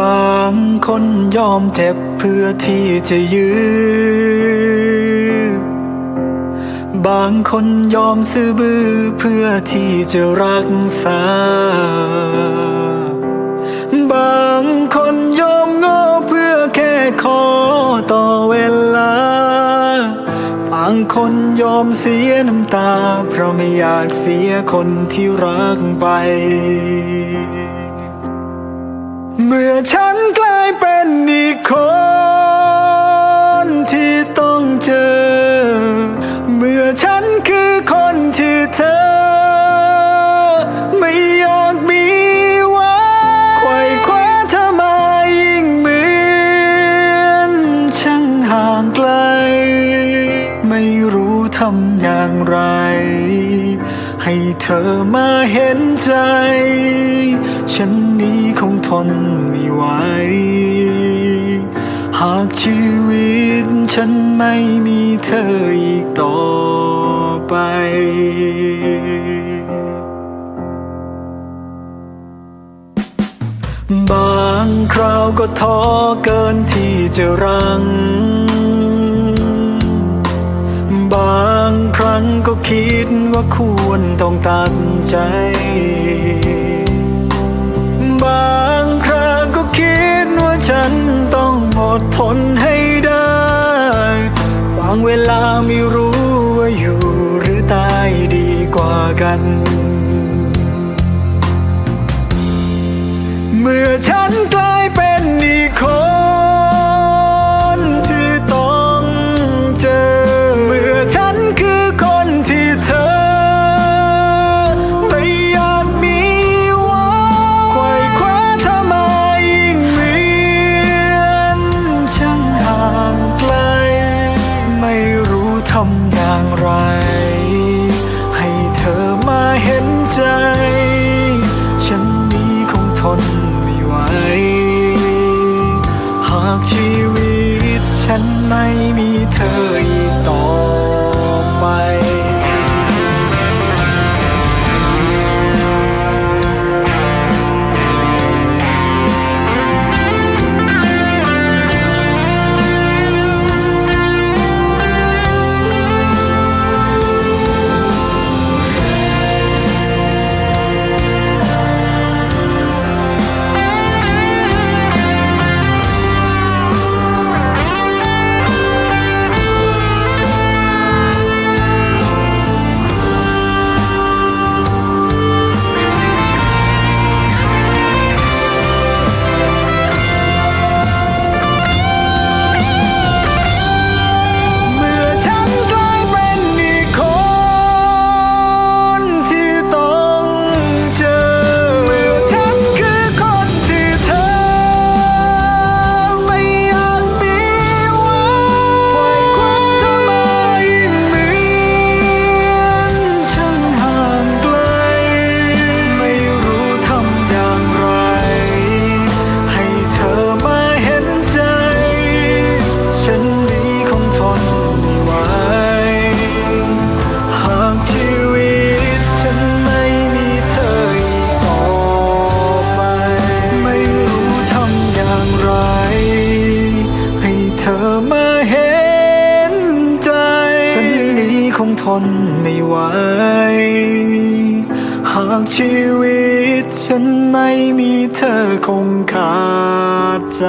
บางคนยอมเจ็บเพื่อที่จะยื้อบางคนยอมซื้อบื้อเพื่อที่จะรักษา บางคนยอมงอเพื่อแค่ขอต่อเวลา บางคนยอมเสียน้ำตา เพราะไม่อยากเสียคนที่รักไป เมื่อฉันกลายเป็น เธอมาเห็นใจ ฉันนี้คงทนไม่ไหว หากชีวิตฉันไม่มีเธออีกต่อไปบางคราวก็ท้อเกินที่จะรัง คิดว่าควรต้องตัดใจ บางครั้งก็คิดว่าฉันต้องอดทนให้ได้ บางเวลาไม่รู้ว่าอยู่หรือตายดีกว่ากัน เมื่อฉันกลายเป็นอีกคน ชีวิตฉันไม่มีเธออีก คงทนไม่ไหว หากชีวิตฉันไม่มีเธอคงขาดใจ